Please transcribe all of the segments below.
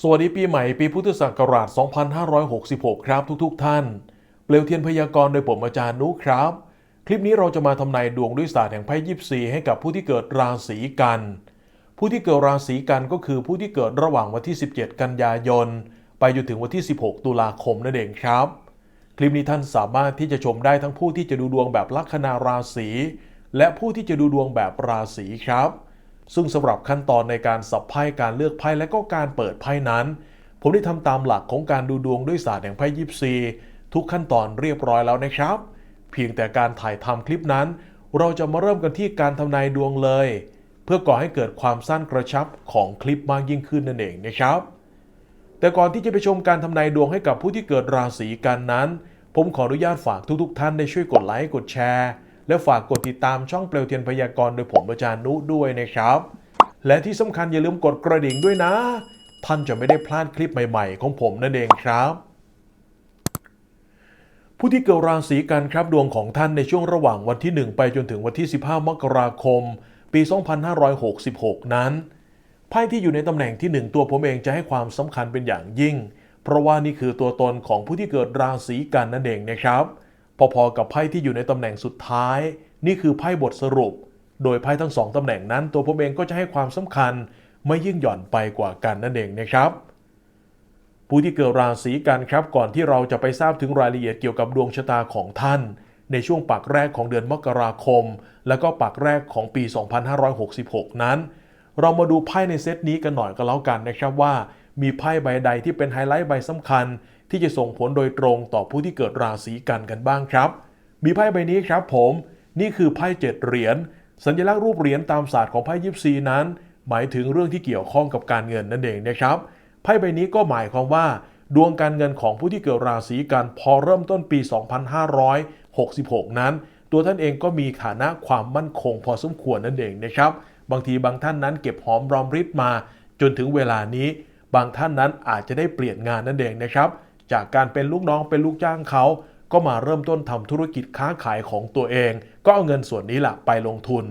สวัสดีปีใหม่ปีพุทธศักราช 2566 ครับทุกๆทท่าน เปลวเทียนพยากรณ์โดยผมอาจารย์นุครับ คลิปนี้เราจะมาทำนายดวงด้วยศาสตร์แห่งไพ่ยิปซีให้กับผู้ที่เกิดราศีกัน ผู้ที่เกิดราศีกันก็คือผู้ที่เกิดระหว่างวันที่ 17 กันยายน ไปจนถึงวันที่ 16 ตุลาคมนั่นเองครับ คลิปนี้ท่านสามารถที่จะชมได้ทั้งผู้ที่จะดูดวงแบบลัคนาราศีและผู้ที่จะดูดวงแบบราศีครับ ซึ่งสำหรับขั้นตอนในการสับไพ่การเลือกไพ่และก็การเปิดไพ่นั้น ผมได้ทำตามหลักของการดูดวงด้วยศาสตร์แห่งไพ่ยิปซีทุกขั้นตอนเรียบร้อยแล้วนะครับ เพียงแต่การถ่ายทำคลิปนั้น เราจะมาเริ่มกันที่การทำนายดวงเลย เพื่อก่อให้เกิดความสั้นกระชับของคลิปมากยิ่งขึ้นนั่นเองนะครับ แต่ก่อนที่จะไปชมการทำนายดวงให้กับผู้ที่เกิดราศีกันนั้น ผมขออนุญาตฝากทุกๆ ท่านได้ช่วยกดไลค์กดแชร์ และฝากกดติดตามช่องเปลวเทียนพยากรณ์โดยผมอาจารย์นุด้วยนะครับ และที่สำคัญอย่าลืมกดกระดิ่งด้วยนะ ท่านจะไม่ได้พลาดคลิปใหม่ๆ ของผมนั่นเองครับผู้ที่เกิดราศีกันครับดวงของท่านในช่วงระหว่างวันที่ 1 ไปจนถึงวันที่ 15 มกราคม ปี 2566 นั้นไพ่ที่อยู่ในตำแหน่งที่ 1 ตัวผมเองจะให้ความสำคัญเป็นอย่างยิ่ง เพราะว่านี่คือตัวตนของผู้ที่เกิดราศีกันนั่นเองนะครับ พอๆกับไพ่ที่อยู่ในตำแหน่งสุดท้าย นี่คือไพ่บทสรุป โดยไพ่ทั้งสองตำแหน่งนั้น ตัวผมเองก็จะให้ความสำคัญไม่ยิ่งหย่อนไปกว่ากันนั่นเองนะครับ ผู้ที่เกิดราศีกันครับ ก่อนที่เราจะไปทราบถึงรายละเอียดเกี่ยวกับดวงชะตาของท่าน ในช่วงปักแรกของเดือนมกราคม และก็ปักแรกของปี 2566 นั้น เรามาดูไพ่ในเซตนี้กันหน่อยก็แล้วกันนะครับว่า มีไพ่ใบใดที่เป็นไฮไลท์ใบสำคัญ ที่จะส่งผลโดยตรงต่อผู้ที่เกิดราศีกันกันบ้างครับ มีไพ่ใบนี้ครับผม นี่คือไพ่เจ็ดเหรียญสัญลักษณ์รูปเหรียญตามศาสตร์ของไพ่ยิปซีนั้น หมายถึงเรื่องที่เกี่ยวข้องกับการเงินนั่นเองนะครับไพ่ใบนี้ก็หมายความว่า ดวงการเงินของผู้ที่เกิดราศีกันพอเริ่มต้นปี 2566 นั้น ตัวท่านเองก็มีฐานะความมั่นคงพอสมควรนั่นเองนะครับ บางทีบางท่านนั้นเก็บหอมรอมริบมา จนถึงเวลานี้ บางท่านนั้นอาจจะได้เปลี่ยนงานนั่นเองนะครับ จากการเป็นลูกน้องเป็นลูกจ้างเขา ก็มาเริ่มต้นทำธุรกิจค้าขายของตัวเอง ก็เอาเงินส่วนนี้แหละไปลงทุน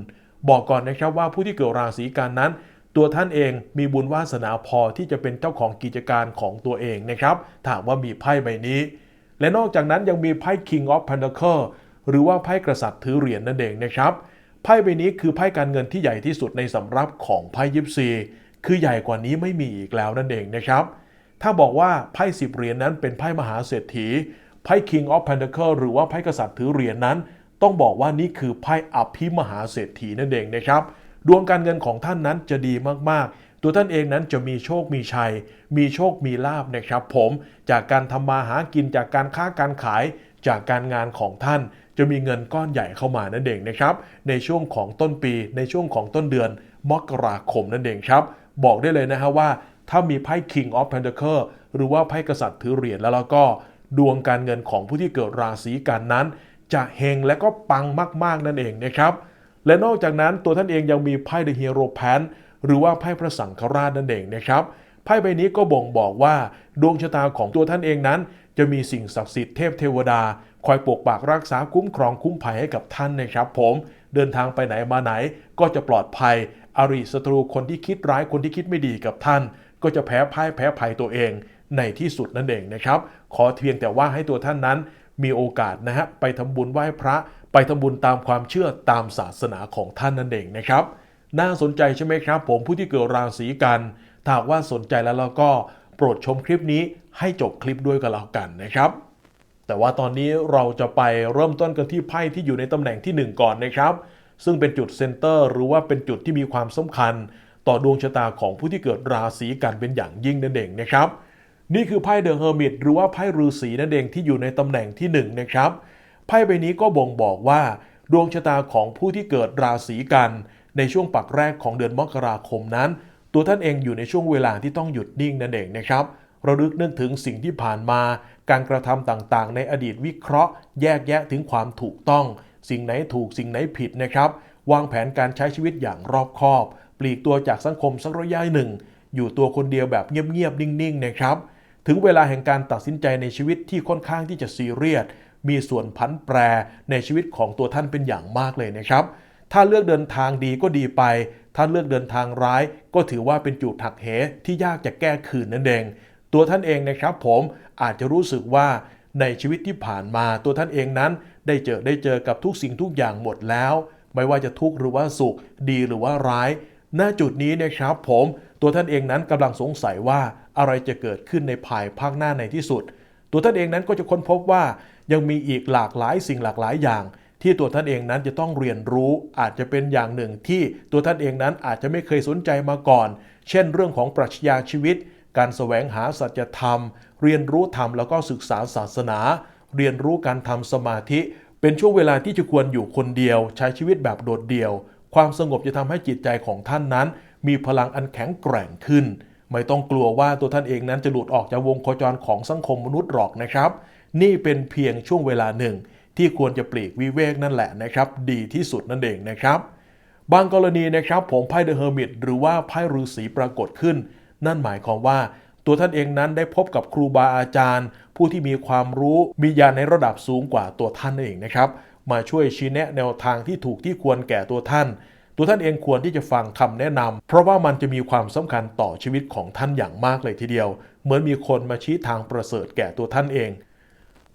บอกก่อนนะครับว่าผู้ที่เกิดราศีกันนั้น ตัวท่านเองมีบุญวาสนาพอที่จะเป็นเจ้าของกิจการของตัวเองนะครับถามว่ามีไพ่ใบนี้ และนอกจากนั้นยังมีไพ่ King of Pentacle หรือว่าไพ่กษัตริย์ถือเหรียญนั่นเองนะครับไพ่ใบนี้คือไพ่การเงินที่ใหญ่ที่สุดในสำรับของไพ่ยิปซี คือใหญ่กว่านี้ไม่มีอีกแล้วนั่นเองนะครับ ถ้าบอกว่าไพ่สิบเหรียญนั้นเป็นไพ่มหาเศรษฐี ไพ่ King of Pentacle หรือว่าไพ่กษัตริย์ถือเหรียญนั้น ต้องบอกว่านี่คือไพ่อภิมหาเศรษฐีนั่นเองนะครับ ดวงการเงินของท่านนั้นจะดีมากๆ ตัวท่านเองนั้นจะมีโชคมีชัย มีโชคมีลาบนะครับผม จากการทำมาหากินจากการค้าการขาย จากการงานของท่าน จะมีเงินก้อนใหญ่เข้ามานั่นเองนะครับ ในช่วงของต้นปี ในช่วงของต้นเดือนมกราคมนั่นเองครับ บอกได้เลยนะฮะว่า ถ้ามีไพ่ King of Pentacle หรือว่าไพ่กษัตริย์ถือเหรียญแล้วแล้วก็ดวงการเงินของผู้ที่เกิดราศีกันนั้น จะเฮงและก็ปังมาก ๆ นั่นเองนะครับ และนอกจากนั้นตัวท่านเองยังมีไพ่ The Hero Pan หรือว่าไพ่พระสังฆราชนั่นเองนะครับไพ่ใบนี้ก็บ่งบอกว่าดวงชะตาของตัวท่านเองนั้น จะมีสิ่งศักดิ์สิทธิ์เทพเทวดา คอยปกปักรักษาคุ้มครองคุ้มภัยให้กับท่านนะครับ ผมเดินทางไปไหนมาไหนก็จะปลอดภัย อริศัตรูคนที่คิดร้ายคนที่คิดไม่ดีกับท่าน ก็จะแพ้พ่ายแพ้ภัยตัวเองในที่สุดนั่นเองนะครับ ขอเพียงแต่ว่าให้ตัวท่านนั้นมีโอกาสนะฮะไปทำบุญไหว้พระ ไปทำบุญตามความเชื่อตามศาสนาของท่านนั่นเองนะครับ น่าสนใจใช่ไหมครับ ผมผู้ที่เกิดราศีกันถ้าว่าสนใจแล้วเราก็โปรดชมคลิปนี้ให้จบคลิปด้วยกันแล้วกันนะครับ แต่ว่าตอนนี้เราจะไปเริ่มต้นกันที่ไพ่ที่อยู่ในตำแหน่งที่ 1 ก่อนนะครับ ซึ่งเป็นจุดเซนเตอร์หรือว่าเป็นจุดที่มีความสำคัญ ต่อดวงชะตาของผู้ที่เกิดราศีกันเป็นอย่างยิ่งนั่นเองนะครับ นี่คือไพ่เดอะเฮอร์มิตหรือว่าไพ่ฤาษีนั่นเองที่อยู่ในตำแหน่งที่1นะครับไพ่ใบนี้ก็บ่งบอกว่า ดวงชะตาของผู้ที่เกิดราศีกัน ในช่วงปักแรกของเดือนมกราคมนั้น ตัวท่านเองอยู่ในช่วงเวลาที่ต้องหยุดนิ่งนั่นเองนะครับระลึกนึกถึงสิ่งที่ผ่านมา การกระทำต่างๆ ในอดีตวิเคราะห์ แยกแยะถึงความถูกต้อง สิ่งไหนถูกสิ่งไหนผิดนะครับ วางแผนการใช้ชีวิตอย่างรอบคอบ ลีกตัวจากสังคมสักระยะหนึ่ง อยู่ตัวคนเดียวแบบเงียบๆนิ่งๆนะครับ ถึงเวลาแห่งการตัดสินใจในชีวิตที่ค่อนข้างที่จะซีเรียสมีส่วนพันแปรในชีวิตของตัวท่านเป็นอย่างมากเลยนะครับ ถ้าเลือกเดินทางดีก็ดีไป ถ้าเลือกเดินทางร้าย ก็ถือว่าเป็นจุดหักเหที่ยากจะแก้คืนนั่นเอง ตัวท่านเองนะครับผมอาจจะรู้สึกว่าในชีวิตที่ผ่านมาตัวท่านเองนั้น ได้เจอได้เจอกับทุกสิ่งทุกอย่างหมดแล้ว ไม่ว่าจะทุกข์หรือว่าสุข ดีหรือว่าร้าย ณจุดนี้นะครับผมตัวท่านเองนั้นกำลังสงสัยว่าอะไรจะเกิดขึ้นในภายภาคหน้าในที่สุด ตัวท่านเองนั้นก็จะค้นพบว่ายังมีอีกหลากหลายสิ่งหลากหลายอย่าง ที่ตัวท่านเองนั้นจะต้องเรียนรู้อาจจะเป็นอย่างหนึ่งที่ตัวท่านเองนั้นอาจจะไม่เคยสนใจมาก่อน เช่น เรื่องของปรัชญาชีวิต การแสวงหาสัจธรรม เรียนรู้ธรรมแล้วก็ศึกษาศาสนา เรียนรู้การทำสมาธิ เป็นช่วงเวลาที่จะควรอยู่คนเดียว ใช้ชีวิตแบบโดดเดี่ยว ความสงบจะทำให้จิตใจของท่านนั้น มีพลังอันแข็งแกร่งขึ้น ไม่ต้องกลัวว่าตัวท่านเองนั้นจะหลุดออกจากวงโคจรของสังคมมนุษย์หรอกนะครับ นี่เป็นเพียงช่วงเวลาหนึ่ง ที่ควรจะปลีกวิเวกนั่นแหละนะครับ ดีที่สุดนั่นเองนะครับ บางกรณีนะครับผมไพ่เดอะเฮอร์มิตหรือว่าไพ่ฤาษีปรากฏขึ้น นั่นหมายความว่าตัวท่านเองนั้นได้พบกับครูบาอาจารย์ ผู้ที่มีความรู้มีญาณในระดับสูงกว่าตัวท่านเองนะครับ มาช่วยชี้แนะแนวทางที่ถูกที่ควรแก่ตัวท่าน ตัวท่านเองควรที่จะฟังคำแนะนำเพราะว่ามันจะมีความสำคัญต่อชีวิตของท่านอย่างมากเลยทีเดียว เหมือนมีคนมาชี้ทางประเสริฐแก่ตัวท่านเอง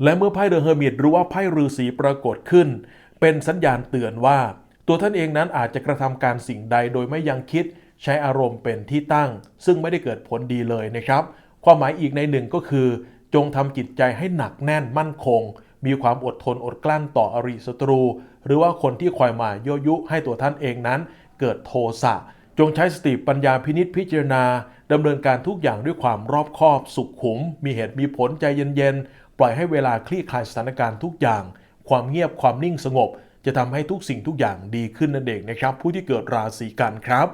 และเมื่อไพ่เดอะเฮอร์มิตรือว่าไพ่ฤาษีปรากฏขึ้น เป็นสัญญาณเตือนว่า ตัวท่านเองนั้นอาจจะกระทำการสิ่งใดโดยไม่ยังคิด ใช้อารมณ์เป็นที่ตั้ง ซึ่งไม่ได้เกิดผลดีเลยนะครับ ความหมายอีกในหนึ่งก็คือ จงทำจิตใจให้หนักแน่นมั่นคง มีความอดทนอดกลั้นต่ออริศัตรู หรือว่าคนที่คอยมายั่วยุให้ตัวท่านเองนั้น เกิดโทสะจงใช้สติปัญญาพินิษพิจารณาดำเนินการทุกอย่างด้วยความรอบคอบ สุขุม มีเหตุมีผลใจเย็นๆ ปล่อยให้เวลาคลี่คลายสถานการณ์ทุกอย่าง ความเงียบความนิ่งสงบ จะทำให้ทุกสิ่งทุกอย่างดีขึ้นนั่นเองนะครับ ผู้ที่เกิดราศีกันครับ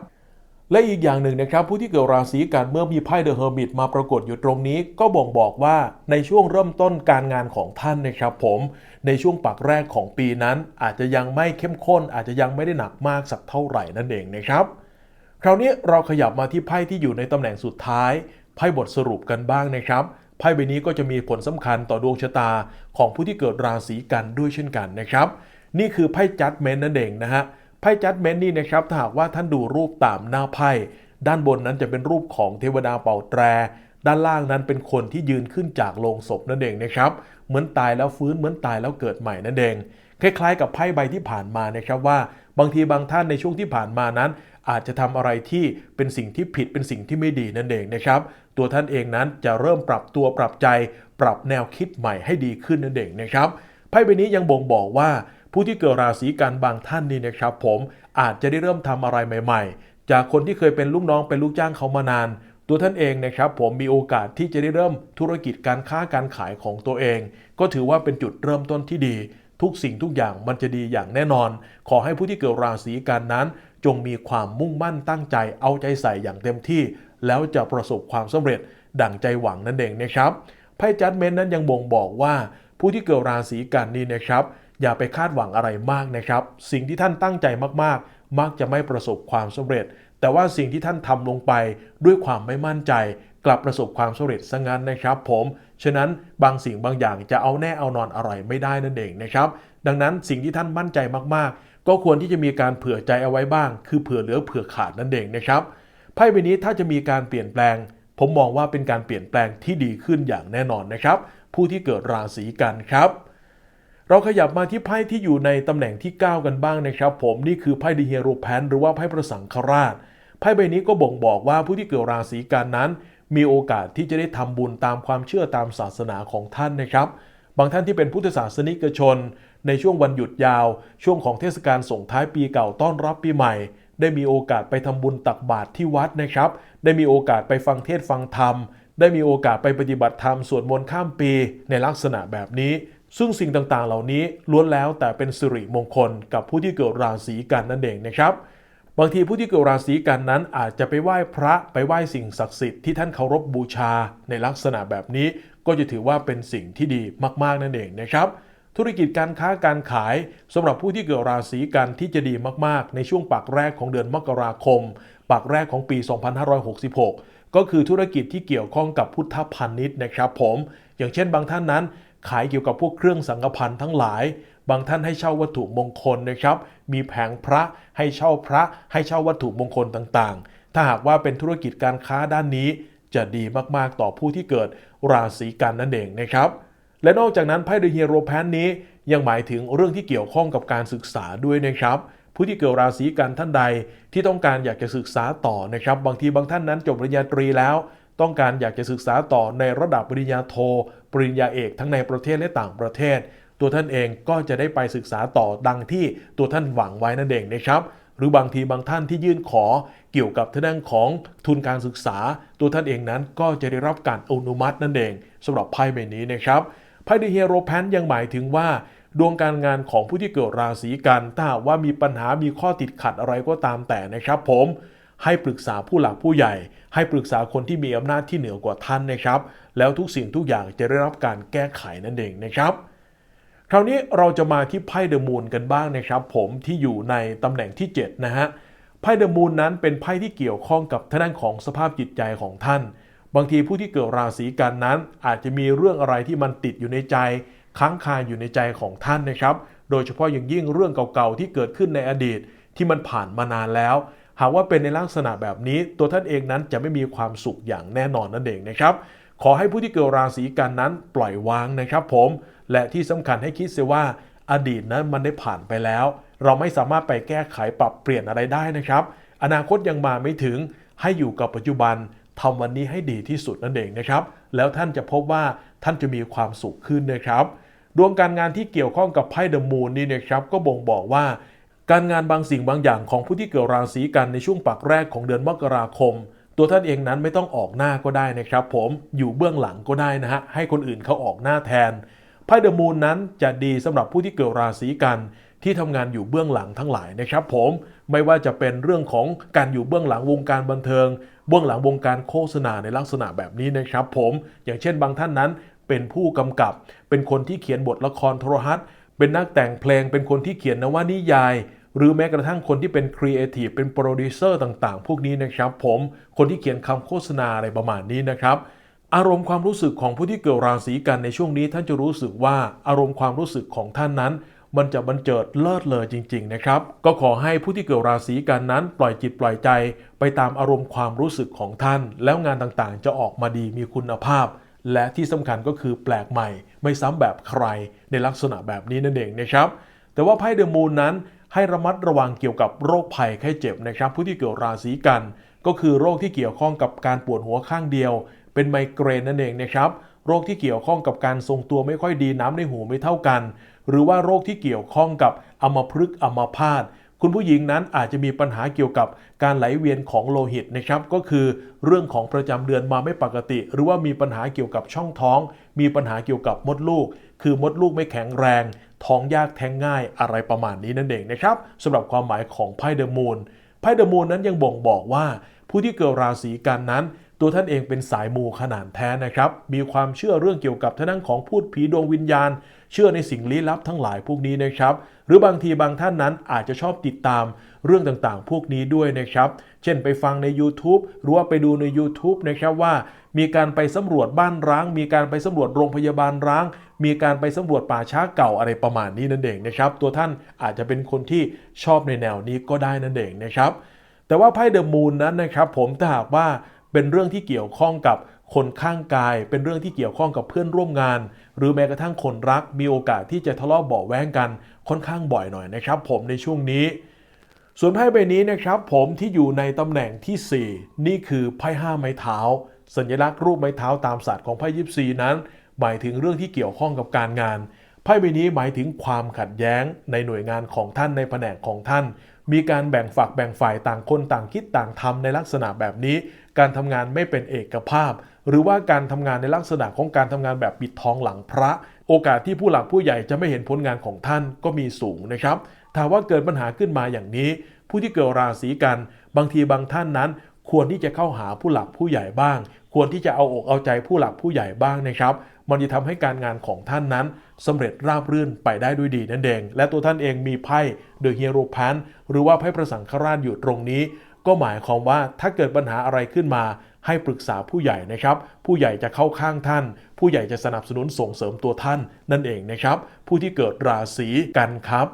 และอีกอย่างหนึ่งนะครับผู้ที่เกิดราศีกันเมื่อมีไพ่เดอะเฮอร์มิตมาปรากฏอยู่ตรงนี้ ก็บ่งบอกว่าในช่วงเริ่มต้นการงานของท่านนะครับผมในช่วงปักแรกของปีนั้น อาจจะยังไม่เข้มข้น อาจจะยังไม่ได้หนักมากสักเท่าไหร่นั่นเองนะครับคราวนี้เราขยับมาที่ไพ่ที่อยู่ในตำแหน่งสุดท้ายไพ่บทสรุปกันบ้างนะครับไพ่ใบนี้ก็จะมีผลสำคัญต่อดวงชะตาของผู้ที่เกิดราศีกันด้วยเช่นกันนะครับนี่คือไพ่จัดเมนนั่นเองนะฮะ ไพ่จัดเมนนี่นะครับถ้าหากว่าท่านดูรูปตามหน้าไพ่ด้านบนนั้นจะเป็นรูปของเทวดาเป่าแตร ด้านล่างนั้นเป็นคนที่ยืนขึ้นจากโลงศพนั่นเองนะครับ เหมือนตายแล้วฟื้นเหมือนตายแล้วเกิดใหม่นั่นเอง คล้ายๆ กับไพ่ใบที่ผ่านมานะครับว่า บางทีบางท่านในช่วงที่ผ่านมานั้น อาจจะทำอะไรที่เป็นสิ่งที่ผิดเป็นสิ่งที่ไม่ดีนั่นเองนะครับ ตัวท่านเองนั้นจะเริ่มปรับตัวปรับใจ ปรับแนวคิดใหม่ให้ดีขึ้นนั่นเองนะครับไพ่ใบนี้ยังบ่งบอกว่า ผู้ที่เกิดราศีกันบางท่านนี่นะครับ ผมอาจจะได้เริ่มทำอะไรใหม่ ๆ จากคนที่เคยเป็นลูกน้องเป็นลูกจ้างเขามานาน ตัวท่านเองนะครับ ผมมีโอกาสที่จะได้เริ่มธุรกิจการค้าการขายของตัวเอง ก็ถือว่าเป็นจุดเริ่มต้นที่ดี ทุกสิ่งทุกอย่างมันจะดีอย่างแน่นอน ขอให้ผู้ที่เกิดราศีกันนั้น จงมีความมุ่งมั่นตั้งใจเอาใจใส่อย่างเต็มที่ แล้วจะประสบความสำเร็จดั่งใจหวังนั่นเองนะครับไพ่จัดเมนนั้นยังบ่งบอกว่า ผู้ที่เกิดราศีกันนี่นะครับ อย่าไปคาดหวังอะไรมากนะครับ สิ่งที่ท่านตั้งใจมากๆ มักจะไม่ประสบความสำเร็จ แต่ว่าสิ่งที่ท่านทำลงไปด้วยความไม่มั่นใจ กลับประสบความสำเร็จซะงั้นนะครับผมฉะนั้นบางสิ่งบางอย่างจะเอาแน่เอานอนอะไรไม่ได้นั่นเองนะครับ ดังนั้นสิ่งที่ท่านมั่นใจมากๆ ก็ควรที่จะมีการเผื่อใจเอาไว้บ้าง คือเผื่อเหลือเผื่อขาดนั่นเองนะครับไพ่ใบนี้ถ้าจะมีการเปลี่ยนแปลง ผมมองว่าเป็นการเปลี่ยนแปลงที่ดีขึ้นอย่างแน่นอนนะครับ ผู้ที่เกิดราศีกันครับ เราขยับมาที่ไพ่ที่อยู่ในตำแหน่งที่ 9 กันบ้างนะครับ ผมนี่คือไพ่ดิเฮโรแพนหรือว่าไพ่ประสังคราชไพ่ใบนี้ก็บ่งบอกว่าผู้ที่เกิดราศีกันนั้น มีโอกาสที่จะได้ทำบุญตามความเชื่อตามศาสนาของท่านนะครับ บางท่านที่เป็นพุทธศาสนิกชน ในช่วงวันหยุดยาว ช่วงของเทศกาลส่งท้ายปีเก่าต้อนรับปีใหม่ ได้มีโอกาสไปทำบุญตักบาตรที่วัดนะครับ ได้มีโอกาสไปฟังเทศฟังธรรมได้มีโอกาสไปปฏิบัติธรรมสวดมนต์ข้ามปีในลักษณะแบบนี้ ซึ่งสิ่งต่างๆ เหล่านี้ล้วนแล้วแต่เป็นสิริมงคลกับผู้ที่เกิดราศีกันนั่นเองนะครับ บางทีผู้ที่เกิดราศีกันนั้นอาจจะไปไหว้พระไปไหว้สิ่งศักดิ์สิทธิ์ที่ท่านเคารพบูชาในลักษณะแบบนี้ ก็จะถือว่าเป็นสิ่งที่ดีมากๆนั่นเองนะครับ ธุรกิจการค้าการขายสำหรับผู้ที่เกิดราศีกันที่จะดีมากๆ ในช่วงปักแรกของเดือนมกราคมปักแรกของปี 2566 ก็คือธุรกิจที่เกี่ยวข้องกับพุทธพาณิชย์นะครับผม อย่างเช่นบางท่านนั้น ขายเกี่ยวกับพวกเครื่องสังฆพันธ์ทั้งหลาย บางท่านให้เช่าวัตถุมงคลนะครับ มีแผงพระให้เช่าพระ ให้เช่าวัตถุมงคลต่างๆ ถ้าหากว่าเป็นธุรกิจการค้าด้านนี้ จะดีมากๆต่อผู้ที่เกิดราศีกันนั่นเองนะครับ และนอกจากนั้นไพ่เดอะฮีโร่แพนนี้ยังหมายถึงเรื่องที่เกี่ยวข้องกับการศึกษาด้วยนะครับผู้ที่เกิดราศีกันท่านใดที่ต้องการอยากจะศึกษาต่อนะครับ บางทีบางท่านนั้นจบปริญญาตรีแล้ว ต้องการอยากจะศึกษาต่อในระดับปริญญาโท ปริญญาเอกทั้งในประเทศและต่างประเทศ ตัวท่านเองก็จะได้ไปศึกษาต่อดังที่ตัวท่านหวังไว้นั่นเองนะครับหรือบางทีบางท่านที่ยื่นขอเกี่ยวกับทางด้านของทุนการศึกษา ตัวท่านเองนั้นก็จะได้รับการอนุมัตินั่นเองสำหรับไพ่ใบนี้นะครับไพ่เดเฮโรแพนยังหมายถึงว่า ดวงการงานของผู้ที่เกิดราศีกันถ้าว่ามีปัญหามีข้อติดขัดอะไรก็ตามแต่นะครับ ผมให้ปรึกษาผู้หลักผู้ใหญ่ ให้ปรึกษาคนที่มีอำนาจที่เหนือกว่าท่านนะครับ แล้วทุกสิ่งทุกอย่างจะได้รับการแก้ไขนั่นเองนะครับ คราวนี้เราจะมาที่ไพ่เดอะมูนกันบ้างนะครับ ผมที่อยู่ในตำแหน่งที่ 7 นะฮะไพ่เดอะมูนนั้นเป็นไพ่ที่เกี่ยวข้องกับทางด้านของสภาพจิตใจของท่าน บางทีผู้ที่เกิดราศีกันนั้น อาจจะมีเรื่องอะไรที่มันติดอยู่ในใจ ค้างคาอยู่ในใจของท่านนะครับ โดยเฉพาะอย่างยิ่งเรื่องเก่าๆที่เกิดขึ้นในอดีตที่มันผ่านมานานแล้ว หากว่าเป็นในลักษณะแบบนี้ ตัวท่านเองนั้นจะไม่มีความสุขอย่างแน่นอนนั่นเองนะครับ ขอให้ผู้ที่เกิดราศีกันนั้นปล่อยวางนะครับผม และที่สำคัญให้คิดเสียว่าอดีตนั้นมันได้ผ่านไปแล้ว เราไม่สามารถไปแก้ไขปรับเปลี่ยนอะไรได้นะครับ อนาคตยังมาไม่ถึงให้อยู่กับปัจจุบันทำวันนี้ให้ดีที่สุดนั่นเองนะครับ แล้วท่านจะพบว่าท่านจะมีความสุขขึ้นนะครับ ดวงการงานที่เกี่ยวข้องกับไพ่เดอะมูนนี่นะครับ ก็บ่งบอกว่า การงานบางสิ่งบางอย่างของผู้ที่เกิดราศีกันในช่วงปักแรกของเดือนมกราคม ตัวท่านเองนั้นไม่ต้องออกหน้าก็ได้นะครับ ผมอยู่เบื้องหลังก็ได้นะฮะให้คนอื่นเขาออกหน้าแทนไพ่เดอะมูนนั้นจะดีสำหรับผู้ที่เกิดราศีกันที่ทำงานอยู่เบื้องหลังทั้งหลายนะครับผมไม่ว่าจะเป็นเรื่องของการอยู่เบื้องหลังวงการบันเทิง เบื้องหลังวงการโฆษณาในลักษณะแบบนี้นะครับผมอย่างเช่นบางท่านนั้นเป็นผู้กำกับ เป็นคนที่เขียนบทละครโทรทัศน์ เป็นนักแต่งเพลงเป็นคนที่เขียนนวนิยาย หรือแม้กระทั่งคนที่เป็นครีเอทีฟเป็นโปรดิวเซอร์ต่างๆ พวกนี้นะครับ ผมคนที่เขียนคำโฆษณาอะไรประมาณนี้นะครับอารมณ์ความรู้สึกของผู้ที่เกิดราศีกันในช่วงนี้ท่านจะรู้สึกว่าอารมณ์ความรู้สึกของท่านนั้น มันจะบันเจิดเลิศเลอจริง ๆ นะครับ ก็ขอให้ผู้ที่เกิดราศีกันนั้น ปล่อยจิตปล่อยใจ ไปตามอารมณ์ความรู้สึกของท่าน แล้วงานต่างๆ จะออกมาดีมีคุณภาพ และที่สำคัญก็คือแปลกใหม่ ไม่ซ้ำแบบใครในลักษณะแบบนี้นั่นเองนะครับ แต่ว่าไพ่เดอะมูนนั้นให้ระมัดระวังเกี่ยวกับโรคภัยไข้เจ็บนะครับ ผู้ที่เกิดราศีกัน ก็คือโรคที่เกี่ยวข้องกับการปวดหัวข้างเดียว เป็นไมเกรนนั่นเองนะครับโรคที่เกี่ยวข้องกับการทรงตัวไม่ค่อยดีน้ำในหูไม่เท่ากัน หรือว่าโรคที่เกี่ยวข้องกับอัมพฤกษ์อัมพาต คุณผู้หญิงนั้นอาจจะมีปัญหาเกี่ยวกับการไหลเวียนของโลหิตนะครับ ก็คือเรื่องของประจำเดือนมาไม่ปกติ หรือว่ามีปัญหาเกี่ยวกับช่องท้อง มีปัญหาเกี่ยวกับมดลูก คือมดลูกไม่แข็งแรง ท้องยากแท้งง่ายอะไรประมาณนี้นั่นเองนะครับสำหรับความหมายของไพ่เดอะมูนไพ่เดอะมูนนั้นยังบ่งบอกว่า ผู้ที่เกิดราศีกันนั้น ตัวท่านเองเป็นสายมูขนาดแท้นะครับ มีความเชื่อเรื่องเกี่ยวกับท่านั่งของพูดผีดวงวิญญาณ เชื่อในสิ่งลี้ลับทั้งหลายพวกนี้นะครับ หรือบางทีบางท่านนั้นอาจจะชอบติดตามเรื่องต่างๆ พวกนี้ด้วยนะครับ เช่นไปฟังใน YouTube หรือว่าไปดูใน YouTube นะครับว่า มีการไปสำรวจบ้านร้าง มีการไปสำรวจโรงพยาบาลร้าง มีการไปสำรวจป่าช้าเก่าอะไรประมาณนี้นั่นเองนะครับ ตัวท่านอาจจะเป็นคนที่ชอบในแนวนี้ก็ได้นั่นเองนะครับ แต่ว่าไพ่เดอะมูนนั้นนะครับ ผมถ้าหากว่า เป็นเรื่องที่เกี่ยวข้องกับคนข้างกาย เป็นเรื่องที่เกี่ยวข้องกับเพื่อนร่วมงาน หรือแม้กระทั่งคนรัก มีโอกาสที่จะทะเลาะเบาแว้งกันค่อนข้างบ่อยหน่อยนะครับ ผมในช่วงนี้ ส่วนไพ่ใบนี้นะครับ ผมที่อยู่ในตำแหน่งที่ 4 นี่คือไพ่ห้าไม้เท้า สัญลักษณ์รูปไม้เท้าตามศาสตร์ของไพ่ยิปซีนั้น หมายถึงเรื่องที่เกี่ยวข้องกับการงานไพ่ใบนี้หมายถึงความขัดแย้งในหน่วยงานของท่านในแผนกของท่าน มีการแบ่งฝักแบ่งฝ่ายต่างคนต่างคิดต่างทำในลักษณะแบบนี้ การทำงานไม่เป็นเอกภาพ หรือว่าการทำงานในลักษณะของการทำงานแบบปิดทองหลังพระ โอกาสที่ผู้หลักผู้ใหญ่จะไม่เห็นผลงานของท่านก็มีสูงนะครับถ้าว่าเกิดปัญหาขึ้นมาอย่างนี้ ผู้ที่เกิดราศีกัน บางทีบางท่านนั้น ควรที่จะเข้าหาผู้หลักผู้ใหญ่บ้าง ควรที่จะเอาอกเอาใจผู้หลักผู้ใหญ่บ้างนะครับมันจะทำให้การงานของท่านนั้นสำเร็จราบรื่นไปได้ด้วยดีนั่นเอง และตัวท่านเองมีไพ่เดอะฮีโร่พันหรือว่าไพ่พระสังฆราชอยู่ตรงนี้ ก็หมายความว่าถ้าเกิดปัญหาอะไรขึ้นมา ให้ปรึกษาผู้ใหญ่นะครับ ผู้ใหญ่จะเข้าข้างท่าน ผู้ใหญ่จะสนับสนุนส่งเสริมตัวท่าน นั่นเองนะครับ ผู้ที่เกิดราศีกันครับ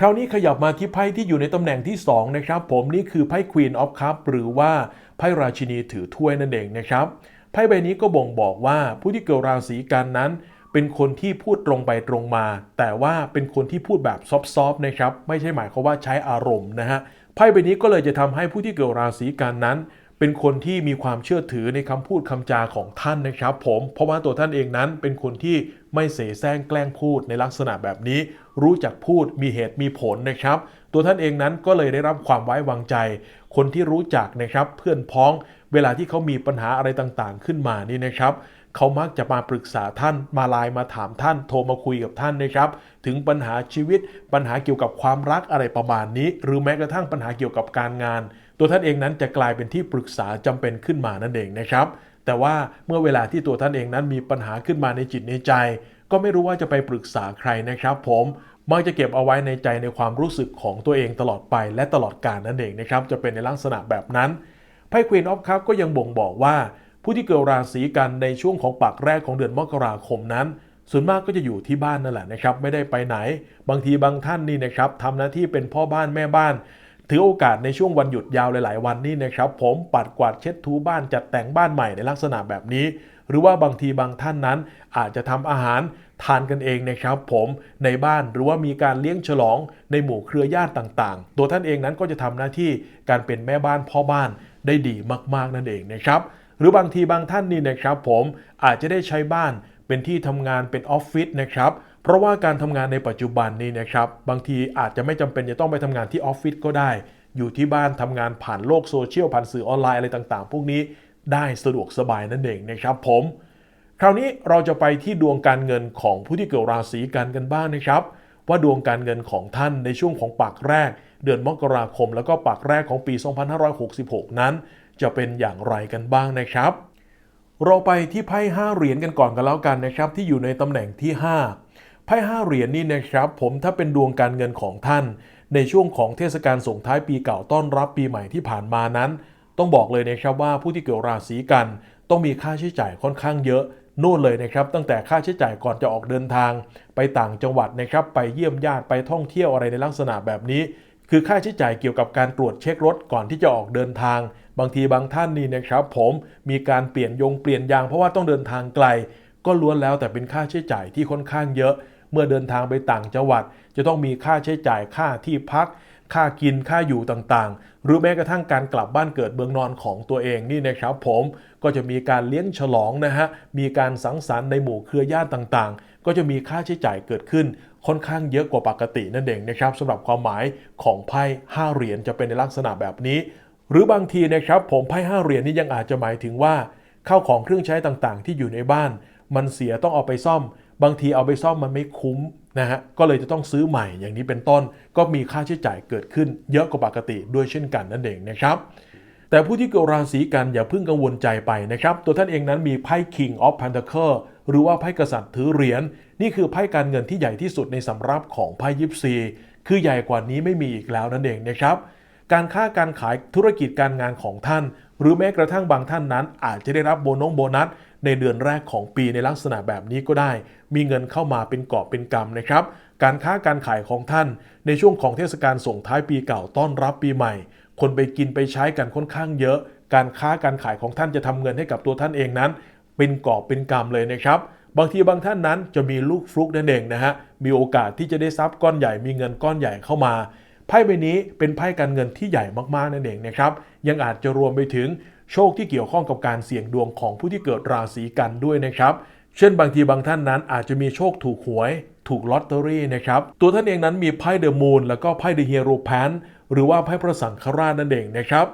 คราวนี้ขยับมาที่ไพ่ที่อยู่ในตำแหน่งที่ 2 นะครับ ผมนี่คือไพ่ Queen of Cup หรือว่าไพ่ราชินีถือถ้วยนั่นเองนะครับไพ่ใบนี้ก็บ่งบอกว่าผู้ที่เกิดราศีกันนั้น เป็นคนที่พูดตรงไปตรงมา แต่ว่าเป็นคนที่พูดแบบซอฟๆนะครับ ไม่ใช่หมายความว่าใช้อารมณ์นะฮะ ไพ่ใบนี้ก็เลยจะทำให้ผู้ที่เกิดราศีกันนั้น เป็นคนที่มีความเชื่อถือในคำพูดคำจาของท่านนะครับ ผมเพราะว่าตัวท่านเองนั้นเป็นคนที่ไม่เสแสร้งแกล้งพูดในลักษณะแบบนี้ รู้จักพูดมีเหตุมีผลนะครับ ตัวท่านเองนั้นก็เลยได้รับความไว้วางใจ คนที่รู้จักนะครับเพื่อนพ้อง เวลาที่เขามีปัญหาอะไรต่างๆ ขึ้นมานี่นะครับ เขามักจะมาปรึกษาท่านมาไลน์มาถามท่าน โทรมาคุยกับท่านนะครับ ถึงปัญหาชีวิต ปัญหาเกี่ยวกับความรักอะไรประมาณนี้ หรือแม้กระทั่งปัญหาเกี่ยวกับการงาน ตัวท่านเองนั้นจะกลายเป็นที่ปรึกษาจำเป็นขึ้นมานั่นเองนะครับ แต่ว่าเมื่อเวลาที่ตัวท่านเองนั้นมีปัญหาขึ้นมาในจิตในใจ ก็ไม่รู้ว่าจะไปปรึกษาใครนะครับ ผมมักจะเก็บเอาไว้ในใจในความรู้สึกของตัวเองตลอดไปและตลอดกาลนั่นเองนะครับ จะเป็นในลักษณะแบบนั้นไพ่ Queen of Cup ก็ยังบ่งบอกว่า ผู้ที่เกิดราศีกันในช่วงของปักแรกของเดือนมกราคมนั้น ส่วนมากก็จะอยู่ที่บ้านนั่นแหละนะครับ ไม่ได้ไปไหน บางทีบางท่านนี่นะครับทำหน้าที่เป็นพ่อบ้านแม่บ้านถือโอกาสในช่วงวันหยุดยาวหลาย ๆ วันนี่นะครับ ผมปัดกวาดเช็ดถูบ้านจัดแต่งบ้านใหม่ในลักษณะแบบนี้ หรือว่าบางทีบางท่านนั้น อาจจะทำอาหารทานกันเองนะครับ ผมในบ้านหรือว่ามีการเลี้ยงฉลองในหมู่เครือญาติต่าง ๆ ตัวท่านเองนั้นก็จะทำหน้าที่การเป็นแม่บ้านพ่อบ้านได้ดีมาก ๆ นั่นเองนะครับ รือบางทีบางท่านนี่นะครับ ผมอาจจะได้ใช้บ้านเป็นที่ทำงานเป็นออฟฟิศนะครับเพราะว่าการทำงานในปัจจุบันนี้นะครับ บางทีอาจจะไม่จำเป็นจะต้องไปทำงานที่ออฟฟิศก็ได้ อยู่ที่บ้านทำงานผ่านโลกโซเชียลผ่านสื่อออนไลน์อะไรต่างๆ พวกนี้ได้สะดวกสบายนั่นเองนะครับ ผม คราวนี้เราจะไปที่ดวงการเงินของผู้ที่เกิดราศีกันกันบ้างนะครับ ว่าดวงการเงินของท่านในช่วงของปากแรก เดือนมกราคม แล้วก็ปากแรกของปี 2566 นั้น จะเป็นอย่างไรกันบ้างนะครับ เราไปที่ไพ่5เหรียญกันก่อนกันแล้วกันนะครับ ที่อยู่ในตำแหน่งที่ 5 ไพ่5เหรียญนี่นะครับ ผมถ้าเป็นดวงการเงินของท่าน ในช่วงของเทศกาลส่งท้ายปีเก่าต้อนรับปีใหม่ที่ผ่านมานั้น ต้องบอกเลยนะครับว่าผู้ที่เกิดราศีกัน ต้องมีค่าใช้จ่ายค่อนข้างเยอะนู่นเลยนะครับตั้งแต่ค่าใช้จ่ายก่อนจะออกเดินทาง ไปต่างจังหวัดนะครับไปเยี่ยมญาติไปท่องเที่ยวอะไรในลักษณะแบบนี้ คือค่าใช้จ่ายเกี่ยวกับการตรวจเช็ครถก่อนที่จะออกเดินทาง บางทีบางท่านนี่นะครับผมมีการเปลี่ยนยงเปลี่ยนยางเพราะว่าต้องเดินทางไกล ก็ล้วนแล้วแต่เป็นค่าใช้จ่ายที่ค่อนข้างเยอะ เมื่อเดินทางไปต่างจังหวัด จะต้องมีค่าใช้จ่ายค่าที่พัก ค่ากินค่าอยู่ต่างๆ หรือแม้กระทั่งการกลับบ้านเกิดเมืองนอนของตัวเองนี่นะครับผมก็จะมีการเลี้ยงฉลองนะฮะมีการสังสรรค์ในหมู่เครือญาติต่างๆ ก็จะมีค่าใช้จ่ายเกิดขึ้นค่อนข้างเยอะกว่าปกตินั่นเองนะครับสำหรับความหมายของไพ่5เหรียญจะเป็นในลักษณะแบบนี้ หรือบางทีนะครับผมไพ่5เหรียญนี่ยังอาจจะหมายถึงว่าข้าวของเครื่องใช้ต่างๆ ที่อยู่ในบ้าน มันเสียต้องเอาไปซ่อม บางทีเอาไปซ่อมมันไม่คุ้มนะฮะก็เลยจะต้องซื้อใหม่อย่างนี้เป็นต้น ก็มีค่าใช้จ่ายเกิดขึ้น เยอะกว่าปกติด้วยเช่นกันนั่นเองนะครับ แต่ผู้ที่เกิดราศีกันอย่าเพิ่งกังวลใจไปนะครับ ตัวท่านเองนั้นมีไพ่ King of Pentacle หรือว่าไพ่กษัตริย์ถือเหรียญนี่คือไพ่การเงินที่ใหญ่ที่สุดในสำรับของไพ่ยิปซี คือใหญ่กว่านี้ไม่มีอีกแล้วนั่นเองนะครับ การค้าการขายธุรกิจการงานของท่าน หรือแม้กระทั่งบางท่านนั้น อาจจะได้รับโบนงโบนัส ในเดือนแรกของปีในลักษณะแบบนี้ก็ได้ มีเงินเข้ามาเป็นกอบเป็นกำนะครับ การค้าการขายของท่าน ในช่วงของเทศกาลส่งท้ายปีเก่าต้อนรับปีใหม่ คนไปกินไปใช้กันค่อนข้างเยอะ การค้าการขายของท่านจะทำเงินให้กับตัวท่านเองนั้น เป็นกอบเป็นกำเลยนะครับบางทีบางท่านนั้นจะมีลูกฟลุกนั่นเองนะฮะ มีโอกาสที่จะได้ทรัพย์ก้อนใหญ่ มีเงินก้อนใหญ่เข้ามา ไพ่ใบนี้เป็นไพ่การเงินที่ใหญ่มากๆนั่นเองนะครับยังอาจจะรวมไปถึงโชคที่เกี่ยวข้องกับการเสี่ยงดวงของผู้ที่เกิดราศีกันด้วยนะครับเช่นบางทีบางท่านนั้นอาจจะมีโชคถูกหวย ถูกลอตเตอรี่นะครับตัวท่านเองนั้นมีไพ่เดอะมูนแล้วก็ไพ่เดอะเฮโรแพนหรือว่าไพ่พระสังฆราชนั่นเองนะครับ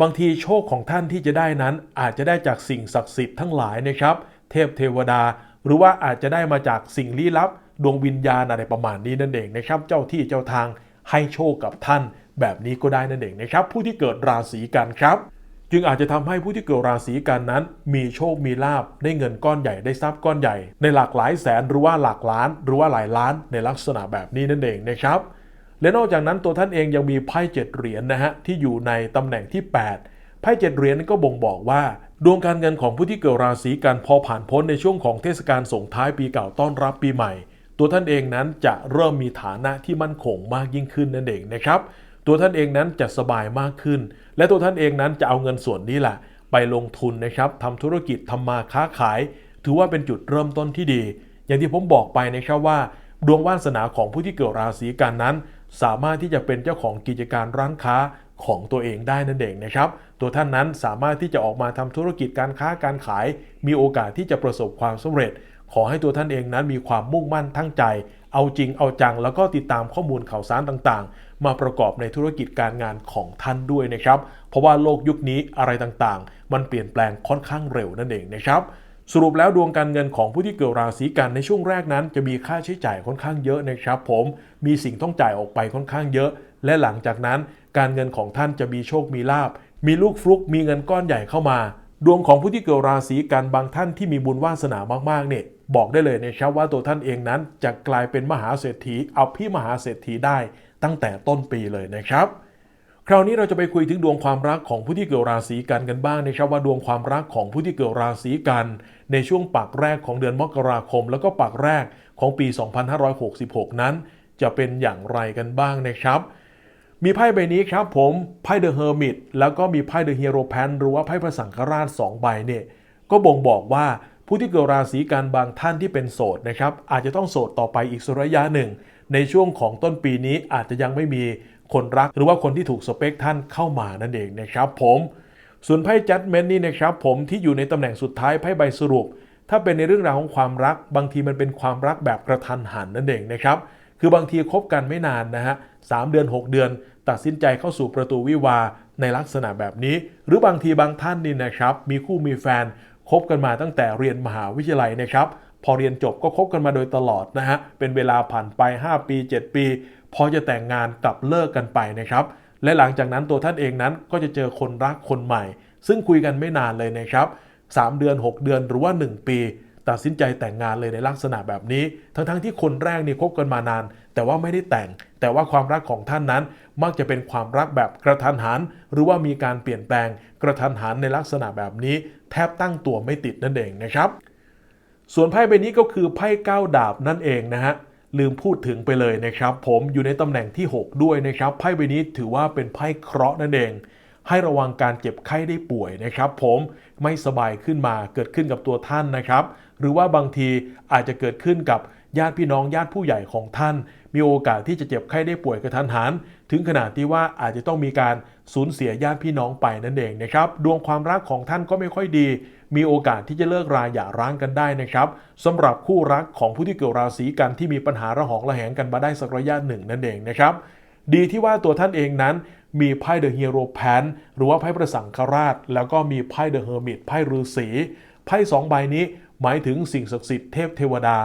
บางทีโชคของท่านที่จะได้นั้นอาจจะได้จากสิ่งศักดิ์สิทธิ์ทั้งหลายนะครับ เทพเทวดา หรือว่าอาจจะได้มาจากสิ่งลี้ลับ ดวงวิญญาณอะไรประมาณนี้นั่นเองนะครับ เจ้าที่เจ้าทาง ให้โชคกับท่าน แบบนี้ก็ได้นั่นเองนะครับ ผู้ที่เกิดราศีกันครับ จึงอาจจะทำให้ผู้ที่เกิดราศีกันนั้น มีโชคมีลาบได้เงินก้อนใหญ่ได้ทรัพย์ก้อนใหญ่ ในหลากหลายแสนหรือว่าหลักล้าน หรือว่าหลายล้านในลักษณะแบบนี้นั่นเองนะครับและนอกจากนั้นตัวท่านเองยังมีไพ่เจ็ดเหรียญนะฮะที่อยู่ในตำแหน่งที่ 8 ไพ่เจ็ดเหรียญก็บ่งบอกว่า ดวงการเงินของผู้ที่เกิดราศีกันพอผ่านพ้นในช่วงของเทศกาลส่งท้ายปีเก่าต้อนรับปีใหม่ ตัวท่านเองนั้นจะเริ่มมีฐานะที่มั่นคงมากยิ่งขึ้นนั่นเองนะครับ ตัวท่านเองนั้นจะสบายมากขึ้น และตัวท่านเองนั้นจะเอาเงินส่วนนี้แหละไปลงทุนนะครับทำธุรกิจทำมาค้าขาย ถือว่าเป็นจุดเริ่มต้นที่ดี อย่างที่ผมบอกไปนะครับว่า ดวงวาสนาของผู้ที่เกิดราศีกันนั้น สามารถที่จะเป็นเจ้าของกิจการร้านค้าของตัวเองได้นั่นเองนะครับ ตัวท่านนั้นสามารถที่จะออกมาทำธุรกิจการค้าการขาย มีโอกาสที่จะประสบความสำเร็จ ขอให้ตัวท่านเองนั้นมีความมุ่งมั่นทั้งใจ เอาจริงเอาจัง แล้วก็ติดตามข้อมูลข่าวสารต่างๆ มาประกอบในธุรกิจการงานของท่านด้วยนะครับ เพราะว่าโลกยุคนี้อะไรต่างๆ มันเปลี่ยนแปลงค่อนข้างเร็วนั่นเองนะครับสรุปแล้วดวงการเงินของผู้ที่เกิดราศีกันในช่วงแรกนั้น จะมีค่าใช้จ่ายค่อนข้างเยอะนะครับ ผมมีสิ่งต้องจ่ายออกไปค่อนข้างเยอะ และหลังจากนั้น การเงินของท่านจะมีโชคมีลาบมีลูกฟลุกมีเงินก้อนใหญ่เข้ามา ดวงของผู้ที่เกิดราศีกันบางท่านที่มีบุญวาสนามากๆเนี่ย บอกได้เลยนะครับว่าตัวท่านเองนั้นจะกลายเป็นมหาเศรษฐีเอาพี่มหาเศรษฐีได้ตั้งแต่ต้นปีเลยนะครับ คราวนี้เราจะไปคุยถึงดวงความรักของผู้ที่เกิดราศีกันกันบ้างนะครับว่าดวงความรักของผู้ที่เกิดราศีกัน ในช่วงปักแรกของเดือนมกราคม แล้วก็ปักแรกของปี 2566 นั้น จะเป็นอย่างไรกันบ้างนะครับมีไพ่ใบนี้ครับผมไพ่เดอะเฮอร์มิตแล้วก็มีไพ่เดอะเฮีโรแพนหรือว่าไพ่พระสังฆราช 2 ใบเนี่ยก็บ่งบอกว่า ผู้ที่เกิดราศีกันบางท่านที่เป็นโสดนะครับอาจจะต้องโสดต่อไปอีกสักระยะหนึ่ง ในช่วงของต้นปีนี้อาจจะยังไม่มีคนรัก หรือว่าคนที่ถูกสเปคท่านเข้ามานั่นเองนะครับผมส่วนไพ่จัดเมนนี่นะครับผมที่อยู่ในตำแหน่งสุดท้ายไพ่ใบสรุป ถ้าเป็นในเรื่องราวของความรัก บางทีมันเป็นความรักแบบกระทันหันนั่นเองนะครับคือบางทีคบกันไม่นานนะฮะสเดือน 6 เดือน ตัดสินใจเข้าสู่ประตูวิวาในลักษณะแบบนี้ หรือบางทีบางท่านนี่นะครับมีคู่มีแฟน คบกันมาตั้งแต่เรียนมหาวิทยาลัยนะครับ พอเรียนจบก็คบกันมาโดยตลอดนะฮะ เป็นเวลาผ่านไป 5 ปี 7 ปี พอจะแต่งงานกลับเลิกกันไปนะครับ และหลังจากนั้นตัวท่านเองนั้นก็จะเจอคนรักคนใหม่ ซึ่งคุยกันไม่นานเลยนะครับ 3 เดือน 6 เดือนหรือว่า 1 ปี ตัดสินใจแต่งงานเลยในลักษณะแบบนี้ ทั้งๆทที่คนแรกนี่คบกันมานานแต่ว่าไม่ได้แต่ง แต่ว่าความรักของท่านนั้น มักจะเป็นความรักแบบกระทันหัน หรือว่ามีการเปลี่ยนแปลงกระทันหันในลักษณะแบบนี้ แทบตั้งตัวไม่ติดนั่นเองนะครับ ส่วนไพ่ใบนี้ก็คือไพ่ก้าวดาบนั่นเองนะฮะลืมพูดถึงไปเลยนะครับ ผมอยู่ในตำแหน่งที่ 6 ด้วยนะครับไพ่ใบนี้ถือว่าเป็นไพ่เคราะห์นั่นเอง ให้ระวังการเจ็บไข้ได้ป่วยนะครับ ผมไม่สบายขึ้นมาเกิดขึ้นกับตัวท่านนะครับ หรือว่าบางทีอาจจะเกิดขึ้นกับ ญาติพี่น้องญาติผู้ใหญ่ของท่าน มีโอกาสที่จะเจ็บไข้ได้ป่วยกระทันหัน ถึงขนาดที่ว่าอาจจะต้องมีการสูญเสียญาติพี่น้องไปนั่นเองนะครับ ดวงความรักของท่านก็ไม่ค่อยดี มีโอกาสที่จะเลิกราหย่าร้างกันได้นะครับสำหรับคู่รักของผู้ที่เกิดราศีกันที่มีปัญหาระหองระแหงกันมาได้สักระยะหนึ่งนั่นเองนะครับดีที่ว่าตัวท่านเองนั้นมีไพ่เดอะฮีโร่แพนหรือว่าไพ่ประสังฆราช แล้วก็มีไพ่เดอะเฮอร์มิตไพ่ฤาษีไพ่สองใบนี้หมายถึงสิ่งศักดิ์สิทธิ์เทพเทวดา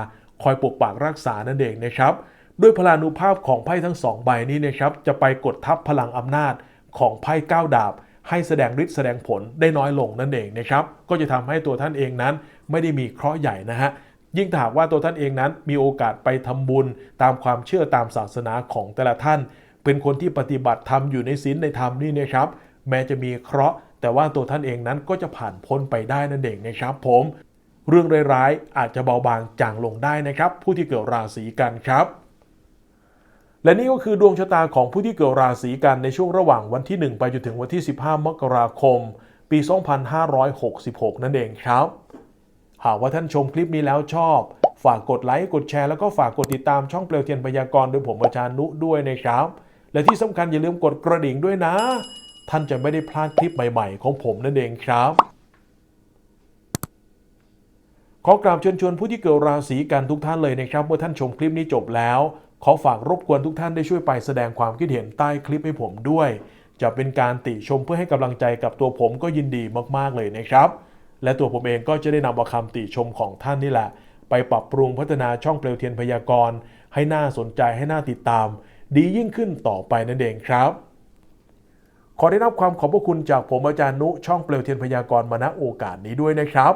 คอยปกปักรักษานั่นเองนะครับ ด้วยพลานุภาพของไพ่ทั้งสองใบนี้นะครับจะไปกดทับพลังอำนาจของไพ่ก้าวดาบ ให้แสดงฤทธิ์แสดงผลได้น้อยลงนั่นเองนะครับ ก็จะทำให้ตัวท่านเองนั้นไม่ได้มีเคราะห์ใหญ่นะฮะยิ่งถ้าหากว่าตัวท่านเองนั้นมีโอกาสไปทำบุญตามความเชื่อตามศาสนาของแต่ละท่าน เป็นคนที่ปฏิบัติธรรมอยู่ในศีลในธรรมนี่นะครับ แม้จะมีเคราะห์ แต่ว่าตัวท่านเองนั้นก็จะผ่านพ้นไปได้นั่นเองนะครับ ผม เรื่องร้ายๆอาจจะเบาบางจางลงได้นะครับ ผู้ที่เกิดราศีกันครับ และนี่ก็คือดวงชะตาของผู้ที่เกิดราศีกันในช่วงระหว่างวันที่ 1 ไปจนถึงวันที่ 15 มกราคม ปี 2566 นั่นเองครับ หากว่าท่านชมคลิปนี้แล้วชอบ ฝากกดไลค์กดแชร์แล้วก็ฝากกดติดตามช่องเปลวเทียนพยากรณ์โดยผมอาจารย์นุด้วยนะครับ และที่สำคัญอย่าลืมกดกระดิ่งด้วยนะ ท่านจะไม่ได้พลาดคลิปใหม่ ๆ ของผมนั่นเองครับ ขอกราบเชิญชวนผู้ที่เกิดราศีกันทุกท่านเลยนะครับ เมื่อท่านชมคลิปนี้จบแล้ว ขอฝากรบกวนทุกท่านได้ช่วยไปแสดงความคิดเห็นใต้คลิปให้ผมด้วย จะเป็นการติชมเพื่อให้กำลังใจกับตัวผมก็ยินดีมากๆเลยนะครับ และตัวผมเองก็จะได้นำเอาคำติชมของท่านนี่แหละ ไปปรับปรุงพัฒนาช่องเปลวเทียนพยากรณ์ให้น่าสนใจให้น่าติดตาม ดียิ่งขึ้นต่อไปนั่นเองครับขอได้รับความขอบพระคุณจากผมอาจารย์นุช่องเปลวเทียนพยากรณ์มาณโอกาสนี้ด้วยนะครับ